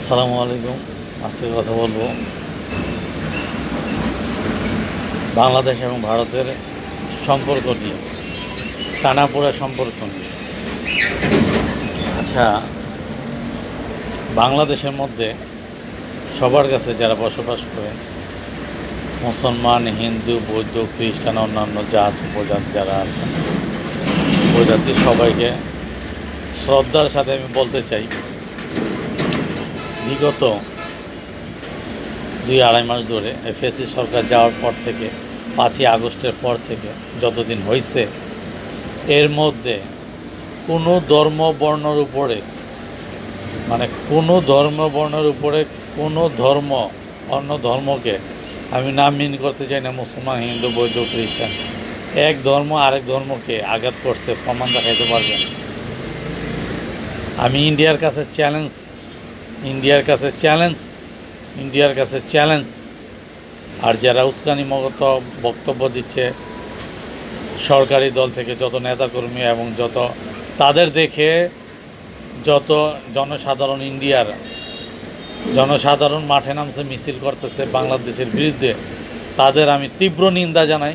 আসসালামু আলাইকুম। আজকে কথা বলব বাংলাদেশ এবং ভারতের সম্পর্ক নিয়ে, টানাপোড়া সম্পর্ক নিয়ে। আচ্ছা বাংলাদেশের মধ্যে সবার কাছে যারা বসবাস করে, মুসলমান, হিন্দু, বৌদ্ধ, খ্রিস্টান, অন্যান্য জাত, উপজাত যারা আছেন উপজাতি সবাইকে শ্রদ্ধার সাথে আমি বলতে চাই বিগত দুই আড়াই মাস ধরে এফএসসি সরকার যাওয়ার পর থেকে, পাঁচই আগস্টের পর থেকে যতদিন হয়েছে এর মধ্যে কোনো ধর্ম বর্ণর উপরে মানে কোনো ধর্ম বর্ণের উপরে কোনো ধর্ম, অন্য ধর্মকে আমি নাম মিন করতে চাই না, মুসলমান, হিন্দু, বৌদ্ধ, খ্রিস্টান, এক ধর্ম আরেক ধর্মকে আঘাত করছে, প্রমাণ দেখাইতে পারবেন। আমি ইন্ডিয়ার কাছে চ্যালেঞ্জ ইন্ডিয়ার কাছে চ্যালেঞ্জ, ইন্ডিয়ার কাছে চ্যালেঞ্জ। আর যারা উস্কানি মগত বক্তব্য দিচ্ছে, সরকারি দল থেকে যত নেতাকর্মী এবং যত তাদের দেখে যত জনসাধারণ ইন্ডিয়ার, জনসাধারণ মাঠে নামছে, মিছিল করতেছে বাংলাদেশের বিরুদ্ধে, তাদের আমি তীব্র নিন্দা জানাই,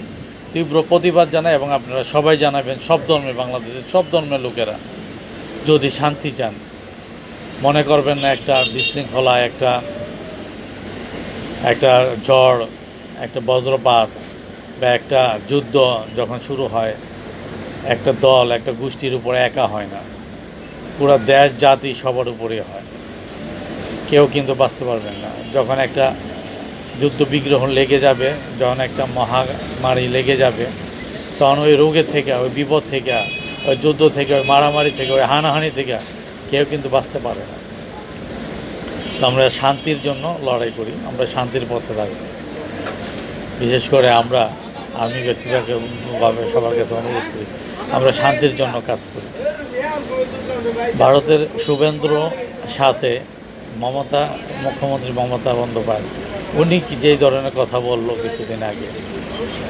তীব্র প্রতিবাদ জানাই এবং আপনারা সবাই জানাবেন সব ধর্মের বাংলাদেশের সব ধর্মের লোকেরা যদি শান্তি চান। মনে করবেন না, একটা বিশৃঙ্খলা, একটা একটা ঝড়, একটা বজ্রপাত বা একটা যুদ্ধ যখন শুরু হয়, একটা দল, একটা গোষ্ঠীর উপরে একা হয় না। পুরো দেশ, জাতি সবার উপরে হয়। কেউ কিন্তু বাঁচতে পারবেন না। যখন একটা যুদ্ধ বিগ্রহ লেগে যাবে, যখন একটা মহামারী লেগে যাবে, তখন ওই রোগের থেকে, ওই বিপদ থেকে, ওই যুদ্ধ থেকে, ওই মারামারি থেকে, ওই হানাহানি থেকে কেউ কিন্তু বাঁচতে পারে না। আমরা শান্তির জন্য লড়াই করি, আমরা শান্তির পথে থাকি বিশেষ করে আমরা, আমি ব্যক্তিগতভাবে সবার কাছে অনুরোধ করি, আমরা শান্তির জন্য কাজ করি। ভারতের শুভেন্দ্র সাথে মমতা, মুখ্যমন্ত্রী মমতা বন্দ্যোপাধ্যায়, উনি যেই ধরনের কথা বলল কিছুদিন আগে,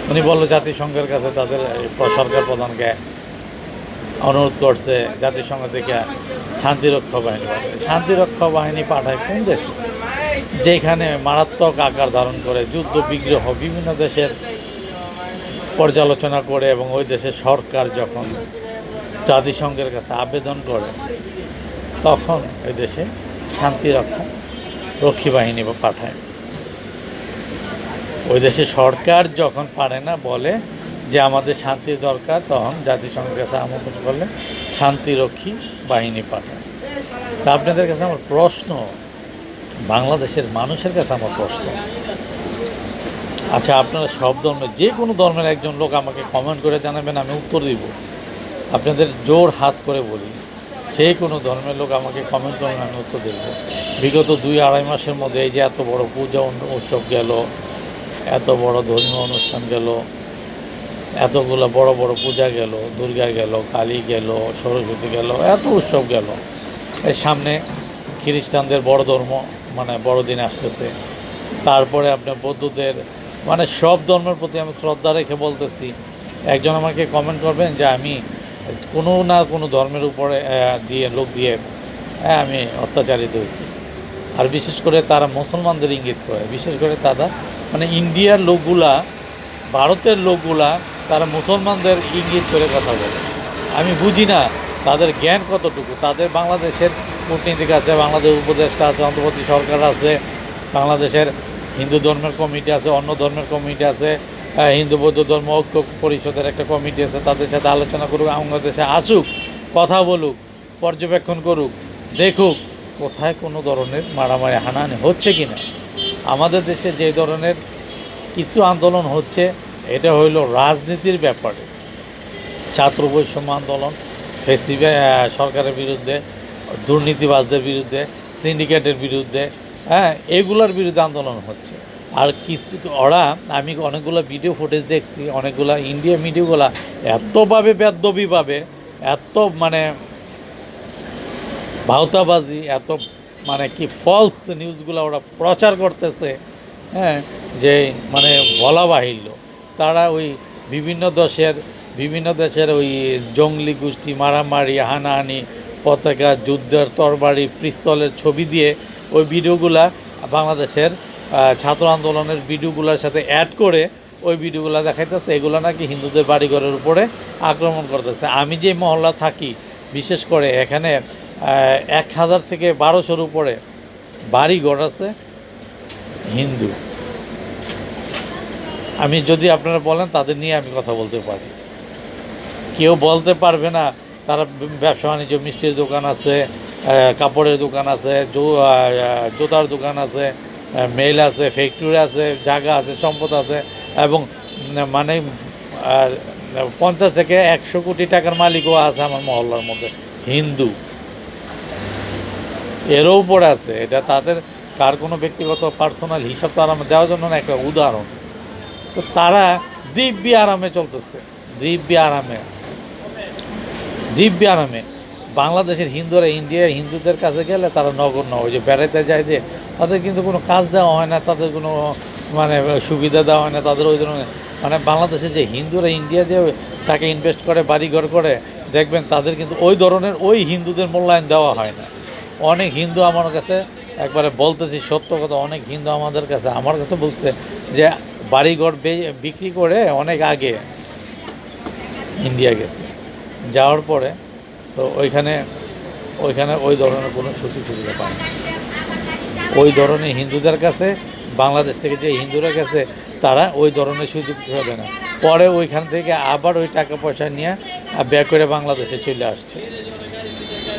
উনি বলল জাতিসংঘের কাছে তাদের সরকার প্রধানকে অনুরোধ করছে, জাতিসংঘ থেকে শান্তিরক্ষা বাহিনী পাঠায়। শান্তিরক্ষা বাহিনী পাঠায় কোন দেশে? যেখানে মারাত্মক আকার ধারণ করে, যুদ্ধ, বিগ্রহ, বিভিন্ন দেশের পর্যালোচনা করে এবং ওই দেশের সরকার যখন জাতিসংঘের কাছে আবেদন করে, তখন ওই দেশে শান্তিরক্ষা রক্ষী বাহিনী পাঠায়। ওই দেশে সরকার যখন পারে না, বলে যে আমাদের শান্তি দরকার, তখন জাতিসংঘের কাছে আমন্ত্রণ করলে শান্তিরক্ষী বাহিনী পাঠায়। তা আপনাদের কাছে আমার প্রশ্ন, বাংলাদেশের মানুষের কাছে আমার প্রশ্ন। আচ্ছা আপনারা সব ধর্মের, যে কোনো ধর্মের একজন লোক আমাকে কমেন্ট করে জানাবেন, আমি উত্তর দিব। আপনাদের জোর হাত করে বলি, যে কোনো ধর্মের লোক আমাকে কমেন্ট করেন, আমি উত্তর দেব। বিগত দুই আড়াই মাসের মধ্যে এই যে এত বড় পূজা উৎসব গেল, এত বড় ধর্মীয় অনুষ্ঠান গেল এতগুলো বড় বড় পূজা গেল দুর্গা গেল কালী গেল সরস্বতী গেল এত উৎসব গেল। এর সামনে খ্রিস্টানদের বড় ধর্ম মানে বড়দিন আসতেছে। তারপরে আপনার বৌদ্ধদের মানে সব ধর্মের প্রতি আমি শ্রদ্ধা রেখে বলতেছি একজন আমাকে কমেন্ট করবেন যে আমি কোনো না কোনো ধর্মের উপরে দিয়ে লোক দিয়ে হ্যাঁ, আমি অত্যাচারিত হয়েছি। আর বিশেষ করে তারা মুসলমানদের ইঙ্গিত করে বিশেষ করে তারা মানে ইন্ডিয়ার লোকগুলা ভারতের লোকগুলা তারা মুসলমানদের ইঙ্গিত করে কথা বলে। আমি বুঝি না তাদের জ্ঞান কতটুকু। তাদের বাংলাদেশের কূটনীতিক আছে, বাংলাদেশ উপদেষ্টা আছে, অন্তর্বর্তী সরকার আছে, বাংলাদেশের হিন্দু ধর্মের কমিটি আছে, অন্য ধর্মের কমিটি আছে হিন্দু বৌদ্ধ ধর্ম ঐক্য পরিষদের একটা কমিটি আছে, তাদের সাথে আলোচনা করুক বাংলাদেশে আসুক, কথা বলুক, পর্যবেক্ষণ করুক, দেখুক কোথায় কোনো ধরনের মারামারি হানাহানি হচ্ছে কি না আমাদের দেশে যে ধরনের কিছু আন্দোলন হচ্ছে এটা হইল রাজনীতির ব্যাপারে। ছাত্র বৈষম্য আন্দোলন, ফেসিবে সরকারের বিরুদ্ধে, দুর্নীতিবাজদের বিরুদ্ধে, সিন্ডিকেটের বিরুদ্ধে হ্যাঁ এগুলোর বিরুদ্ধে আন্দোলন হচ্ছে। আর কিছু, ওরা, আমি অনেকগুলো ভিডিও ফুটেজ দেখছি, অনেকগুলো ইন্ডিয়া মিডিয়াগুলো এতভাবে বেদ্যবিভাবে এত মানে ভাওতাবাজি, এত মানে কি ফলস নিউজগুলো ওরা প্রচার করতেছে হ্যাঁ যে মানে বলা বাহিল্য। তারা ওই বিভিন্ন দেশের বিভিন্ন দেশের ওই জঙ্গলি গোষ্ঠী, মারামারি, হানাহানি, পতাকা, যুদ্ধের তরবারি, পিস্তলের ছবি দিয়ে ওই ভিডিওগুলা বাংলাদেশের ছাত্র আন্দোলনের ভিডিওগুলোর সাথে অ্যাড করে ওই ভিডিওগুলো দেখাইতেছে। এগুলো নাকি হিন্দুদের বাড়িঘরের উপরে আক্রমণ করতেছে। আমি যে মহল্লা থাকি, বিশেষ করে এখানে এক হাজার থেকে বারোশোর উপরে বাড়িঘর আছে হিন্দু। আমি যদি আপনারা বলেন, তাদের নিয়ে আমি কথা বলতে পারি। কেউ বলতে পারবে না, তারা ব্যবসা বাণিজ্য, মিষ্টির দোকান আছে কাপড়ের দোকান আছে জুতার দোকান আছে মেল আছে, ফ্যাক্টরি আছে, জায়গা আছে, সম্পদ আছে, এবং মানে পঞ্চাশ থেকে একশো কোটি টাকার মালিকও আছে আমার মহল্লার মধ্যে, হিন্দু। এরও উপরে আছে, এটা তাদের, কার কোনো ব্যক্তিগত, পার্সোনাল হিসাব তো আরামে দেওয়ার জন্য না, একটা উদাহরণ। তো তারা দিব্যি আরামে চলতেছে। দিব্যি আরামে। দিব্যি আরামে। বাংলাদেশের হিন্দুরা ইন্ডিয়া হিন্দুদের কাছে গেলে তারা নগণ্য ওই যে বেড়াইতে যায় যে তাদের কিন্তু কোনো কাজ দেওয়া হয় না, তাদের কোনো মানে সুবিধা দেওয়া হয় না, তাদের ওই ধরনের। মানে বাংলাদেশে যে হিন্দুরা, ইন্ডিয়া যে টাকা ইনভেস্ট করে, বাড়িঘর করে, দেখবেন তাদের কিন্তু ওই ধরনের ওই হিন্দুদের মূল্যায়ন দেওয়া হয় না। অনেক হিন্দু আমার কাছে একবারে বলতেছি সত্য কথা, অনেক হিন্দু আমাদের কাছে, আমার কাছে বলছে যে বাড়িঘর বিক্রি করে অনেক আগে ইন্ডিয়া গেছে। যাওয়ার পরে তো ওইখানে ওইখানে ওই ধরনের কোনো সুযোগ সুবিধা পায় ওই ধরনের হিন্দুদের কাছে, বাংলাদেশ থেকে যে হিন্দুরা গেছে, তারা ওই ধরনের সুযোগ পাবে না। পরে ওইখান থেকে আবার ওই টাকা পয়সা নিয়ে ব্যাক করে বাংলাদেশে চলে আসছে।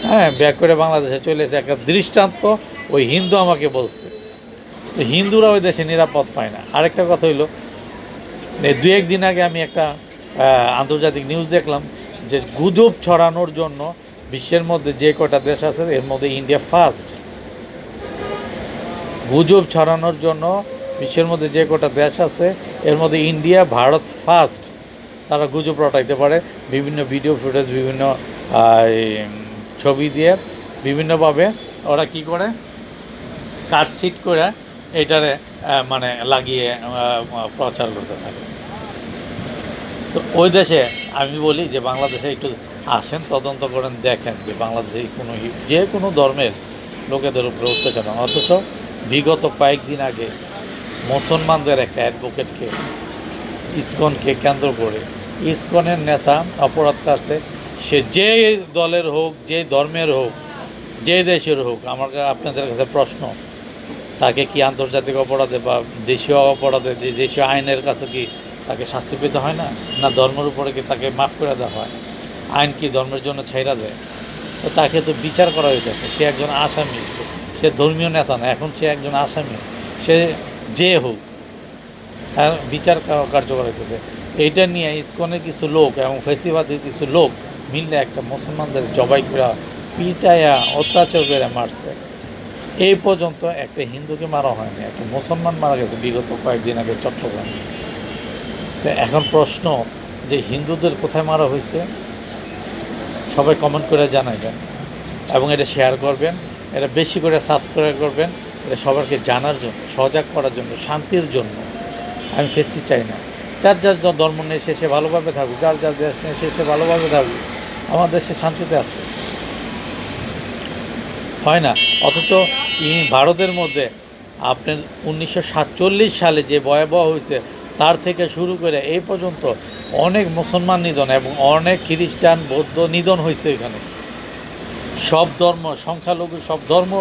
হ্যাঁ ব্যাক করে বাংলাদেশে চলে এসে একটা দৃষ্টান্ত ওই হিন্দু আমাকে বলছে। তো হিন্দুরা ওই দেশে নিরাপদ পায় না। আরেকটা কথা হইল দু একদিন আগে আমি একটা আন্তর্জাতিক নিউজ দেখলাম যে গুজব ছড়ানোর জন্য বিশ্বের মধ্যে যে কটা দেশ আছে, এর মধ্যে ইন্ডিয়া ফার্স্ট গুজব ছড়ানোর জন্য বিশ্বের মধ্যে যে কটা দেশ আছে, এর মধ্যে ইন্ডিয়া ভারত ফার্স্ট তারা গুজব রটাইতে পারে, বিভিন্ন ভিডিও ফুটেজ বিভিন্ন ছবি দিয়ে বিভিন্নভাবে ওরা কি করে? কাটছিট করে এটারে মানে লাগিয়ে প্রচার করতে থাকে তো ওই দেশে আমি বলি যে, বাংলাদেশে একটু আসেন, তদন্ত করেন, দেখেন যে বাংলাদেশে কোনো যে কোনো ধর্মের লোকেদের উপরে অত্যাচার। অথচ বিগত কয়েকদিন আগে মুসলমানদের একটা অ্যাডভোকেটকে, ইসকনকে কেন্দ্র করে ইসকনের নেতা অপরাধ করছে সে যে দলের হোক, যে ধর্মের হোক, যে দেশের হোক, আমার আপনাদের কাছে প্রশ্ন তাকে কি আন্তর্জাতিক অপরাধে বা দেশীয় অপরাধে, যে দেশীয় আইনের কাছে কি তাকে শাস্তি পেতে হয় না? না ধর্মের উপরে কি তাকে মাফ করে দেওয়া হয়? আইন কি ধর্মের জন্য ছাইরা দেয়? তো তাকে তো বিচার করা হইতেছে। সে একজন আসামি, সে ধর্মীয় নেতা না, এখন সে একজন আসামি। সে যে হোক, তার বিচার কার্যকর হইতেছে। এইটা নিয়ে ইস্কনের কিছু লোক এবং ফেসিবাদের কিছু লোক মিললে একটা মুসলমানদের জবাই করে পিটায়া অত্যাচার করে মারছে। এই পর্যন্ত একটা হিন্দুকে মারা হয়নি, একটা মুসলমান মারা গেছে বিগত কয়েকদিন আগে চট্টগ্রামে। তো এখন প্রশ্ন যে হিন্দুদের কোথায় মারা হয়েছে, সবাই কমেন্ট করে জানাবেন এবং এটা শেয়ার করবেন, এটা বেশি করে সাবস্ক্রাইব করবেন, এটা সবাইকে জানার জন্য, সজাগ করার জন্য, শান্তির জন্য। আমি ফেসি চাই না। যার যার ধর্ম নিয়ে সে সে ভালোভাবে থাকুক, যার যার দেশ নিয়ে সে ভালোভাবে থাকুক আমার দেশে শান্তিতে আছে। হয় না? অথচ ভারতের মধ্যে আপনার উনিশশো সাতচল্লিশ সালে যে ভয়াবহ হয়েছে, তার থেকে শুরু করে এই পর্যন্ত অনেক মুসলমান নিধন এবং অনেক খ্রিস্টান, বৌদ্ধ নিধন হয়েছে এখানে। সব ধর্ম, সংখ্যালঘু সব ধর্ম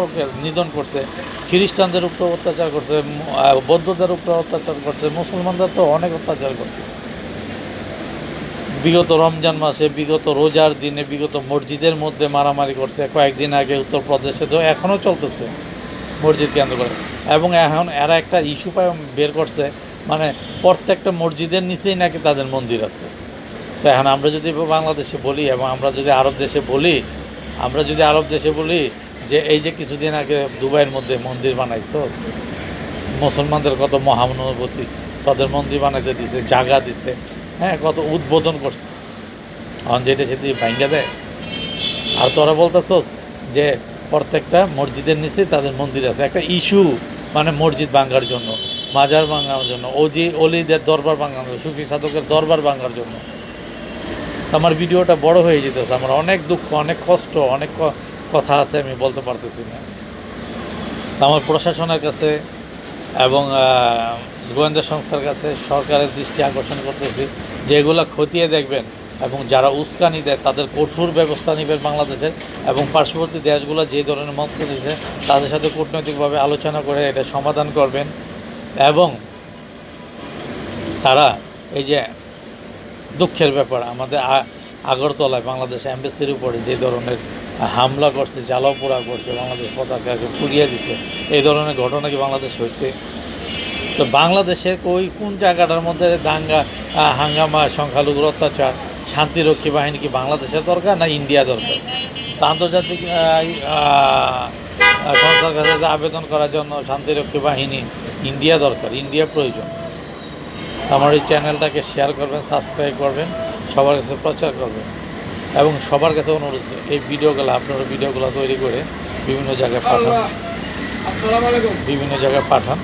নিধন করছে। খ্রিস্টানদের উপরে অত্যাচার করছে বৌদ্ধদের উপরে অত্যাচার করছে, মুসলমানদের তো অনেক অত্যাচার করছে। বিগত রমজান মাসে, বিগত রোজার দিনে, বিগত মসজিদের মধ্যে মারামারি করছে। কয়েকদিন আগে উত্তরপ্রদেশে তো এখনও চলতেছে। মসজিদ কেন্দ্র করে। এবং এখন এরা একটা ইস্যু বের করছে মানে প্রত্যেকটা মসজিদের নিচেই নাকি তাদের মন্দির আছে। তো এখন আমরা যদি বাংলাদেশে বলি এবং আমরা যদি আরব দেশে বলি, আমরা যদি আরব দেশে বলি যে এই যে কিছুদিন আগে দুবাইয়ের মধ্যে মন্দির বানাইছো, মুসলমানদের কত মহানুভূতি, তাদের মন্দির বানাইতে দিছে জায়গা দিছে হ্যাঁ কত উদ্বোধন করছে। এখন যেটা সেটি ভাঙ্গা দেয়। আর তোরা বলতেছস যে প্রত্যেকটা মসজিদের নিচে তাদের মন্দির আছে। একটা ইস্যু মানে মসজিদ ভাঙ্গার জন্য, মাজার ভাঙার জন্য, ওজি অলিদের দরবার ভাঙার জন্য, সুফি সাধকের দরবার ভাঙার জন্য। আমার ভিডিওটা বড় হয়ে যেতেছে, আমার অনেক দুঃখ, অনেক কষ্ট, অনেক কথা আছে, আমি বলতে পারতেছি না। আমার প্রশাসনের কাছে এবং গোয়েন্দা সংস্থার কাছে সরকারের দৃষ্টি আকর্ষণ করতেছি। যে এগুলো খতিয়ে দেখবেন এবং যারা উস্কানি দেয় তাদের কঠোর ব্যবস্থা নেবেন বাংলাদেশের এবং পার্শ্ববর্তী দেশগুলো যে ধরনের মত দিয়েছে, তাদের সাথে কূটনৈতিকভাবে আলোচনা করে এটা সমাধান করবেন। এবং তারা এই যে দুঃখের ব্যাপার, আমাদের আগরতলায় বাংলাদেশ অ্যাম্বাসির উপরে যে ধরনের হামলা করছে, জ্বালাও পোড়া করছে, বাংলাদেশ পতাকাকে পুড়িয়ে দিছে, এই ধরনের ঘটনা কি বাংলাদেশ হয়েছে? তো বাংলাদেশের ওই কোন জায়গাটার মধ্যে দাঙ্গা হাঙ্গামা, সংখ্যালঘুর অত্যাচার শান্তিরক্ষী বাহিনী কি বাংলাদেশের দরকার না ইন্ডিয়া দরকার? তা আন্তর্জাতিক সংস্থার কাছে আবেদন করার জন্য শান্তিরক্ষী বাহিনী ইন্ডিয়া দরকার ইন্ডিয়া প্রয়োজন। আমার এই চ্যানেলটাকে শেয়ার করবেন সাবস্ক্রাইব করবেন সবার কাছে প্রচার করবেন। এবং সবার কাছে অনুরোধ এই ভিডিওগুলো আপনারা ভিডিওগুলো তৈরি করে বিভিন্ন জায়গায় পাঠান। বিভিন্ন জায়গায় পাঠান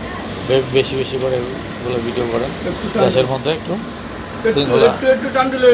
বেশি বেশি করে এগুলো ভিডিও করেন। দেশের মধ্যে একটু একটু একটু টান দিলে